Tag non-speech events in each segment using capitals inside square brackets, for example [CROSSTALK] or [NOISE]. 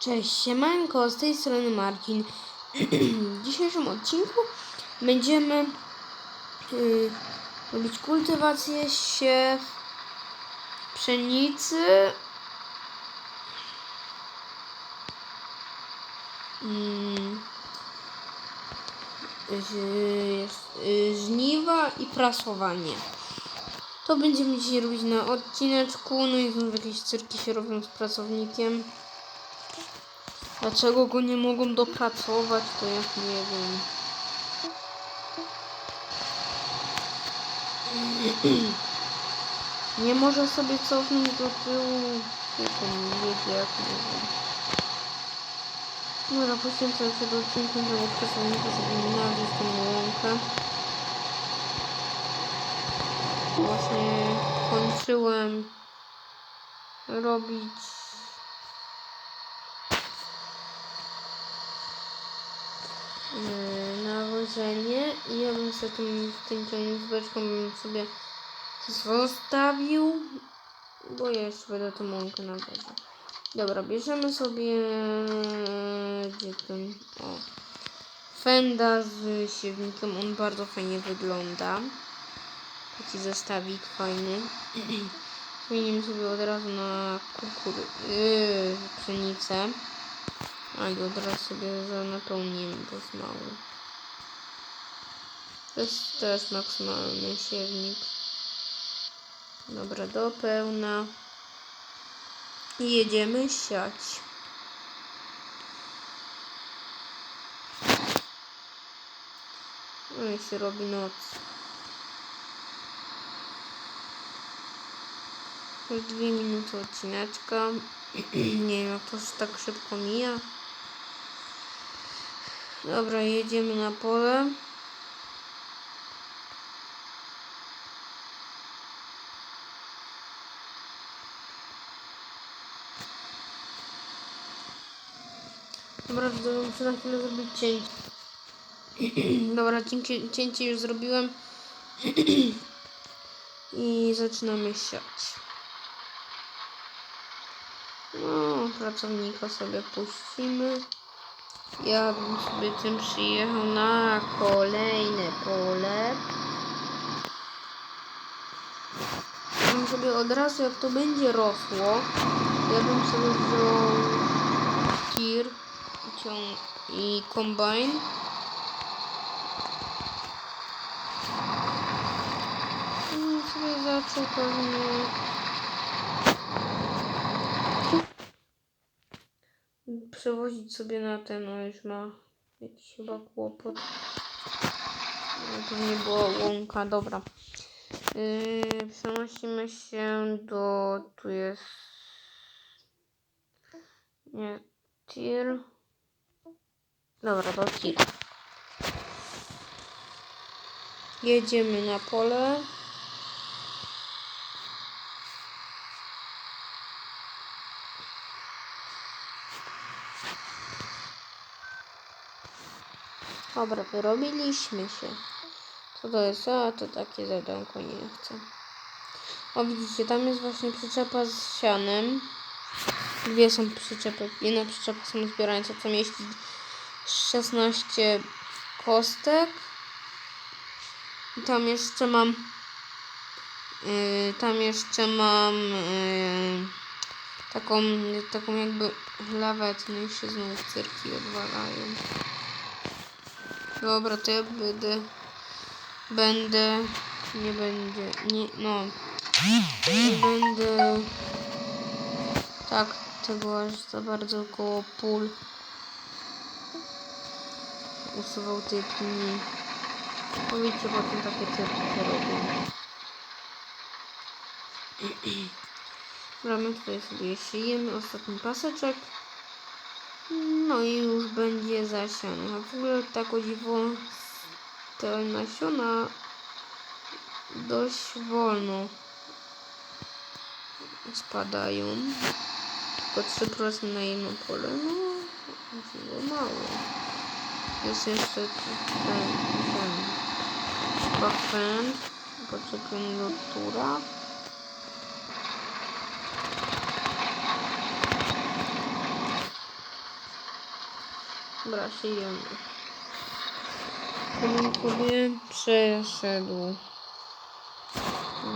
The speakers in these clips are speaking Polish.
Cześć, siemanko, z tej strony Marcin. [CLEARS THROAT] W dzisiejszym odcinku będziemy y, robić kultywację pszenicy mm, ż- y, żniwa i prasowanie. To będziemy dzisiaj robić na odcineczku, no i znów jakieś cyrki się robią z pracownikiem. Dlaczego go nie mogą dopracować, to ja nie wiem. [CLEARS THROAT] Nie może sobie cofnąć do tyłu. Tylko nie wiedzie jak nie wiem. Dobra, poświęcam się do odcinku tego pracownika, żeby nawieźć tą łąkę. Właśnie kończyłem robić nawożenie i ja bym sobie tym, tym ciągniczką bym sobie zostawił, bo ja jeszcze będę tą mąkę nawoził. Dobra, bierzemy sobie gdzie ten, o, fenda z siewnikiem, on bardzo fajnie wygląda. Taki zestawik fajny. [CLEARS THROAT] Zmienimy sobie od razu na kukury, yy, pszenicę. A i od razu sobie za napełnimy, bo jest mały. To jest też maksymalny siewnik. Dobra, do pełna. I jedziemy siać. No i się robi noc. Już dwie minuty odcineczka. [CLEARS THROAT] Nie wiem, jak to tak szybko mija. Dobra, jedziemy na pole. Dobra, muszę na chwilę zrobić cięcie. [CLEARS THROAT] Dobra, cięcie, cięcie już zrobiłem. [CLEARS THROAT] I zaczynamy siać. No, pracownika sobie puścimy. Ja bym tym przyjechał na kolejne pole. Ja sobie od razu, jak to będzie rosło, ja bym sobie wziął tir i kombajn. I sobie zaczął pewnie przewozić sobie na ten, no już ma jakiś chyba kłopot. No, nie była łąka, dobra. Yy, przenosimy się do, tu jest, nie, tir. Dobra, do tir. Jedziemy na pole. Dobra, wyrobiliśmy się. Co to jest? A, to takie zadanko nie chcę. O, widzicie, tam jest właśnie przyczepa z sianem. Dwie są przyczepy. Jedna przyczepa samozbierająca, co mieści 16 kostek. I tam jeszcze mam yy, tam jeszcze mam yy, taką, taką jakby lawetę, no i się znowu cyrki odwalają. Dobra, to ja będę. Będę. Nie będzie. Nie, no. Nie będę. Tak, tego aż za bardzo koło pól. Usuwał tej pni. Powiedzcie potem takie się robią. [CLEARS THROAT] Dobra, my tutaj sobie szyjemy ostatni paseczek. No i już będzie zasiane. W ogóle tak o dziwo te nasiona dość wolno spadają. Tylko 3% na jedno pole. No, dziwo mało. Jest jeszcze ten, ten pachwęd. Poczekam do tura. Dobra, siejemy. To bym sobie przeszedł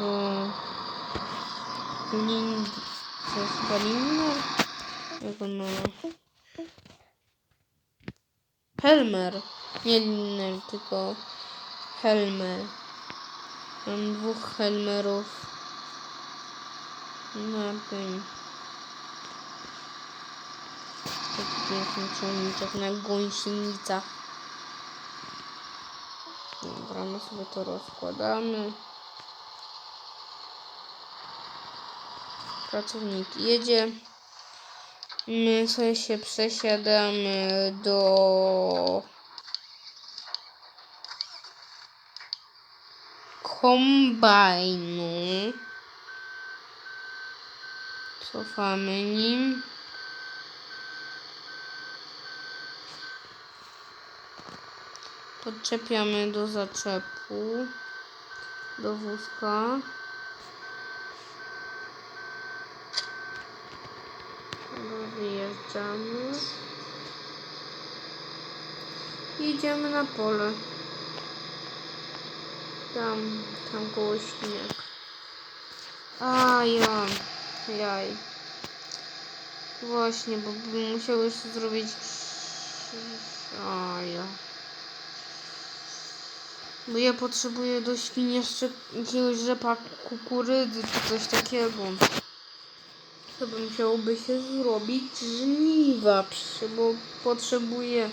do lin... Co jest chyba Linner? Jak on ma? Helmer. Nie Linner, tylko Helmer. Mam dwóch Helmerów. Na tym. Taki piękny czujniczek na gąsienicach. Dobra, my sobie to rozkładamy. Pracownik jedzie. My sobie się przesiadamy do kombajnu. Cofamy nim. Podczepiamy do zaczepu, do wózka. Wyjeżdżamy. I Idziemy na pole. Tam, tam koło świniak. A ja, jaj. Właśnie, bo bym musiał jeszcze zrobić... A ja. Bo ja potrzebuję do świn jeszcze jakiegoś rzepa kukurydzy czy coś takiego. To by musiałoby się zrobić żniwa, bo potrzebuję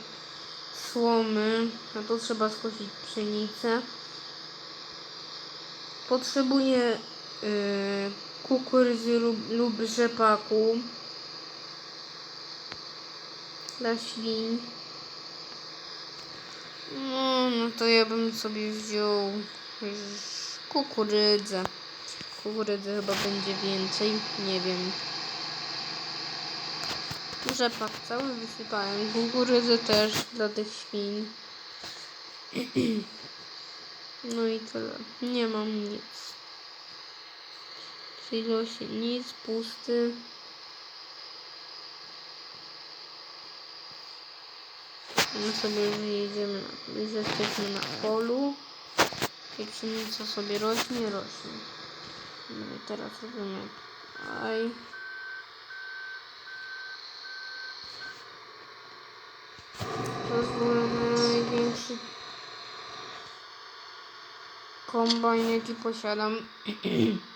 słomy, a to trzeba skosić pszenicę. Potrzebuję yy, kukurydzy lub, lub rzepaku dla świń. No, no to ja bym sobie wziął kukurydzę. Kukurydzy chyba będzie więcej, nie wiem. Rzepak cały wysypałem. Kukurydzę też dla tych świń. [CLEARS THROAT] No i tyle. Nie mam nic. Czyli nic, pusty. My sobie wyjedziemy, już jesteśmy na polu i pszenica sobie rośnie, rośnie. No i teraz robimy aj. Pozwolę na największy kombajn jaki posiadam.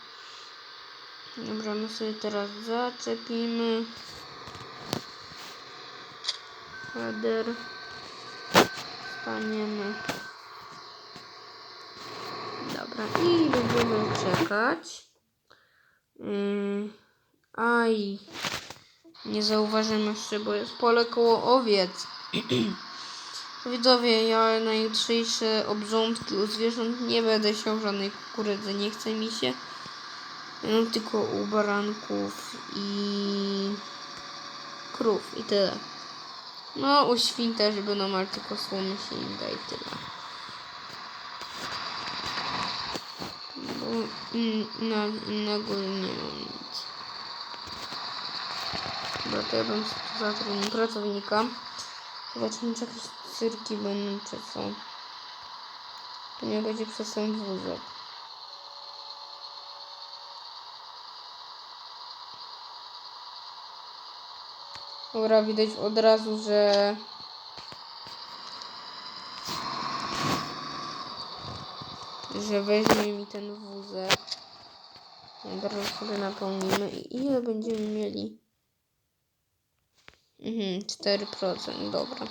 [CLEARS THROAT] Dobra, my sobie teraz zaczepimy. Header. Staniemy. Dobra, i będziemy czekać. Yy, aj. Nie zauważymy jeszcze, bo jest pole koło owiec. [CLEARS THROAT] Widzowie, ja na jutrzejsze obrządki u zwierząt nie będę siał żadnej kukurydzy. Nie chce mi się. No, tylko u baranków i krów i tyle. No, u świn też będą, ale tylko słomy się im da i tyle. Bo in, na, innego nie mam nic. Dobra, to ja bym zatrudnił pracownika. Zobaczymy, czy jakieś cyrki będą, czy co. To nie będzie przez ten wózek. Dobra, widać od razu, że że weźmie mi ten wózek. Teraz sobie napełnimy i ile będziemy mieli? Mhm, 4%, dobra.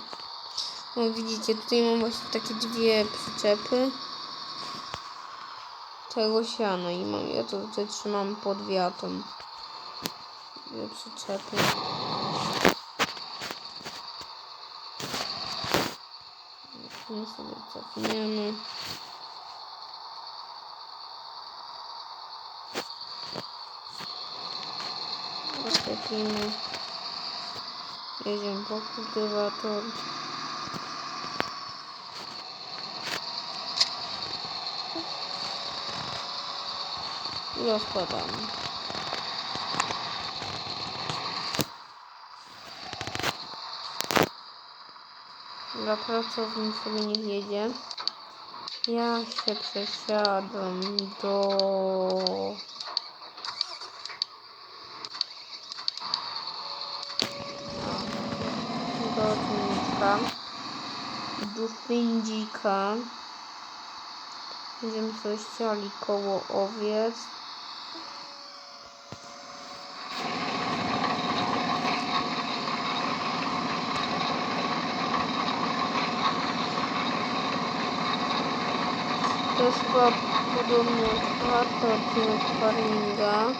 No widzicie, tutaj mam właśnie takie dwie przyczepy tego siana i mam, ja to tutaj trzymam pod wiatą. Dwie przyczepy. My sobie cofniemy. Odczepimy. Jedziemy po kultywator. I rozkładamy. Dla pracowni sobie niech jedzie. Ja się przesiadam do... do ciągnika. Do pędzika. Będziemy coś siali koło owiec. To jest podobnie czwarty odcinek Farminga.